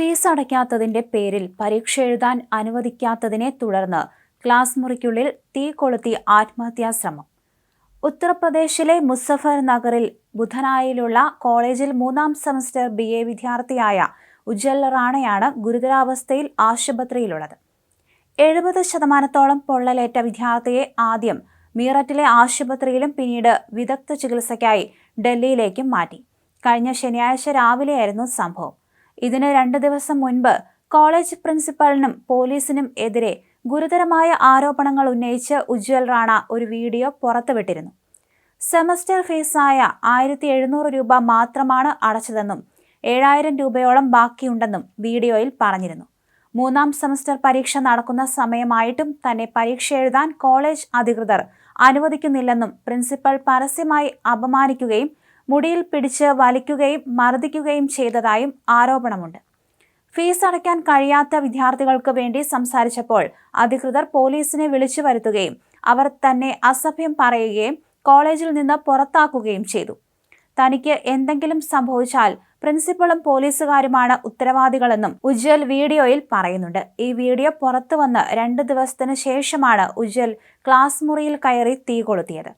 Fees അടയ്ക്കാത്തതിന്റെ പേരിൽ പരീക്ഷ എഴുതാൻ അനുവദിക്കാത്തതിനെ തുടർന്ന് ക്ലാസ് മുറിക്കുള്ളിൽ തീ കൊളുത്തി ആത്മഹത്യാ ശ്രമം. ഉത്തർപ്രദേശിലെ മുസഫർ നഗറിൽ ബുധനായിലുള്ള കോളേജിൽ മൂന്നാം സെമസ്റ്റർ ബി എ വിദ്യാർത്ഥിയായ ഉജ്ജൽ റാണയാണ് ഗുരുതരാവസ്ഥയിൽ ആശുപത്രിയിലുള്ളത്. എഴുപത് ശതമാനത്തോളം പൊള്ളലേറ്റ വിദ്യാർത്ഥിയെ ആദ്യം മീററ്റിലെ ആശുപത്രിയിലും പിന്നീട് വിദഗ്ധ ചികിത്സയ്ക്കായി ഡൽഹിയിലേക്കും മാറ്റി. കഴിഞ്ഞ ശനിയാഴ്ച രാവിലെയായിരുന്നു സംഭവം. ഇതിന് രണ്ട് ദിവസം മുൻപ് കോളേജ് പ്രിൻസിപ്പലിനും പോലീസിനും എതിരെ ഗുരുതരമായ ആരോപണങ്ങൾ ഉന്നയിച്ച് ഉജ്വൽ റാണ ഒരു വീഡിയോ പുറത്തുവിട്ടിരുന്നു. സെമസ്റ്റർ ഫീസായ ആയിരത്തി എഴുന്നൂറ് രൂപ മാത്രമാണ് അടച്ചതെന്നും ഏഴായിരം രൂപയോളം ബാക്കിയുണ്ടെന്നും വീഡിയോയിൽ പറഞ്ഞിരുന്നു. മൂന്നാം സെമസ്റ്റർ പരീക്ഷ നടക്കുന്ന സമയമായിട്ടും തന്നെ പരീക്ഷ എഴുതാൻ കോളേജ് അധികൃതർ അനുവദിക്കുന്നില്ലെന്നും പ്രിൻസിപ്പൽ പരസ്യമായി അപമാനിക്കുകയും മുടിയിൽ പിടിച്ച് വലിക്കുകയും മർദ്ദിക്കുകയും ചെയ്തതായും ആരോപണമുണ്ട്. ഫീസ് അടയ്ക്കാൻ കഴിയാത്ത വിദ്യാർത്ഥികൾക്ക് വേണ്ടി സംസാരിച്ചപ്പോൾ അധികൃതർ പോലീസിനെ വിളിച്ചു വരുത്തുകയും അവർ തന്നെ അസഭ്യം പറയുകയും കോളേജിൽ നിന്ന് പുറത്താക്കുകയും ചെയ്തു. തനിക്ക് എന്തെങ്കിലും സംഭവിച്ചാൽ പ്രിൻസിപ്പളും പോലീസുകാരുമാണ് ഉത്തരവാദികളെന്നും ഉജ്വൽ വീഡിയോയിൽ പറയുന്നുണ്ട്. ഈ വീഡിയോ പുറത്തു വന്ന് രണ്ട് ദിവസത്തിന് ശേഷമാണ് ഉജ്വൽ ക്ലാസ് മുറിയിൽ കയറി തീ കൊളുത്തിയത്.